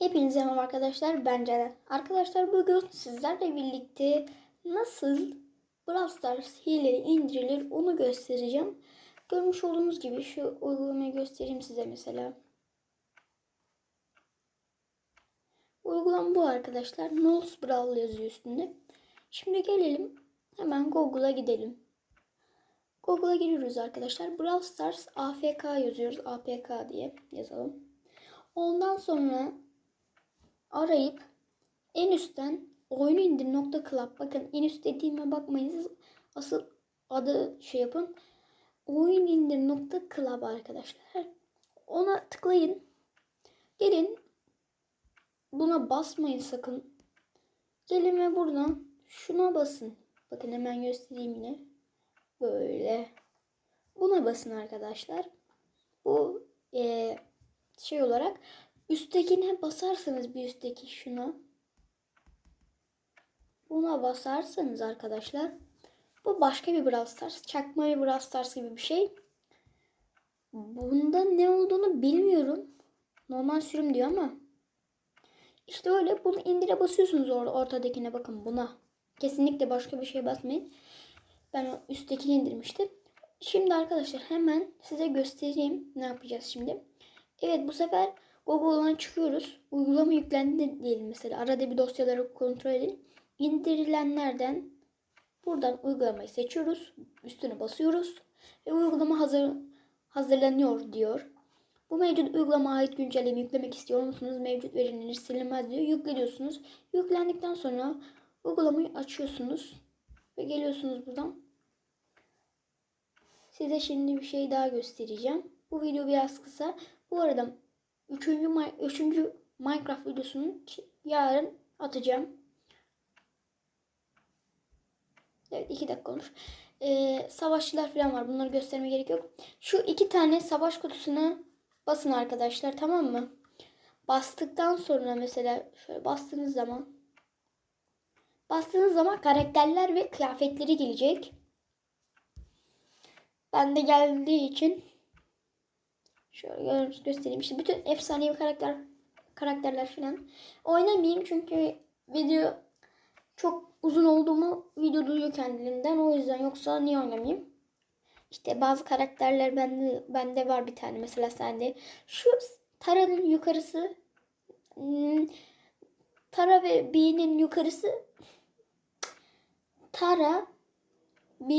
Hepinize merhaba arkadaşlar. Ben Ceren. Arkadaşlar bugün sizlerle birlikte nasıl Brawl Stars hileleri indirilir onu göstereceğim. Görmüş olduğunuz gibi şu uygulamayı göstereyim size mesela. Uygulama bu arkadaşlar. Knowles Brawl yazıyor üstünde. Şimdi gelelim hemen Google'a gidelim. Google'a giriyoruz arkadaşlar. Brawl Stars AFK yazıyoruz. APK diye yazalım. Ondan sonra arayıp en üstten oyunu indir nokta club. Bakın en üst dediğime bakmayın. Siz asıl adı şey yapın. Oyun indir nokta club arkadaşlar. Ona tıklayın. Gelin. Buna basmayın sakın. Gelin ve buradan şuna basın. Bakın hemen göstereyim yine. Böyle. Buna basın arkadaşlar. Bu eee şey olarak üsttekine basarsanız bir üstteki şuna buna basarsanız arkadaşlar bu başka bir Brawl Stars. Çakma bir Brawl Stars gibi bir şey. Bunda ne olduğunu bilmiyorum. Normal sürüm diyor ama işte öyle bunu indire basıyorsunuz orada ortadakine bakın buna. Kesinlikle başka bir şeye basmayın. Ben o üsttekini indirmiştim. Şimdi arkadaşlar hemen size göstereyim ne yapacağız şimdi. Evet bu sefer Google'dan çıkıyoruz. Uygulama yüklendi diyelim mesela. Arada bir dosyaları kontrol edin. İndirilenlerden buradan uygulamayı seçiyoruz. Üstüne basıyoruz. Ve uygulama hazır hazırlanıyor diyor. Bu mevcut uygulama ait güncelleme yüklemek istiyor musunuz? Mevcut verileri silinmez diyor. Yükleniyorsunuz. Yüklendikten sonra uygulamayı açıyorsunuz. Ve geliyorsunuz buradan. Size şimdi bir şey daha göstereceğim. Bu video biraz kısa. Bu arada 3. üçüncü Minecraft videosunu yarın atacağım. Evet 2 dakika olmuş. Ee, savaşçılar falan var. Bunları gösterme gerek yok. Şu iki tane savaş kutusuna basın arkadaşlar tamam mı? Bastıktan sonra mesela şöyle bastığınız zaman bastığınız zaman karakterler ve kıyafetleri gelecek. Ben de geldiği için şöyle göstereyim. İşte bütün efsanevi karakter karakterler falan oynamayayım çünkü video çok uzun olduğumu video duyuyor kendiliğinden. O yüzden yoksa niye oynamayayım? İşte bazı karakterler bende bende var bir tane mesela sende. Şu Tara'nın yukarısı hmm, Tara ve B'nin yukarısı Tara, B,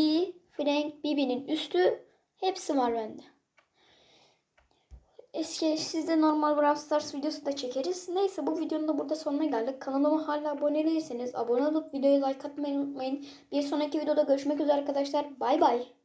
Frank, Bibi'nin üstü hepsi var bende. Eski sizde normal Brawl Stars videosu da çekeriz. Neyse bu videonun da burada sonuna geldik. Kanalıma hala abone değilseniz abone olup videoyu like atmayı unutmayın. Bir sonraki videoda görüşmek üzere arkadaşlar. Bay bay.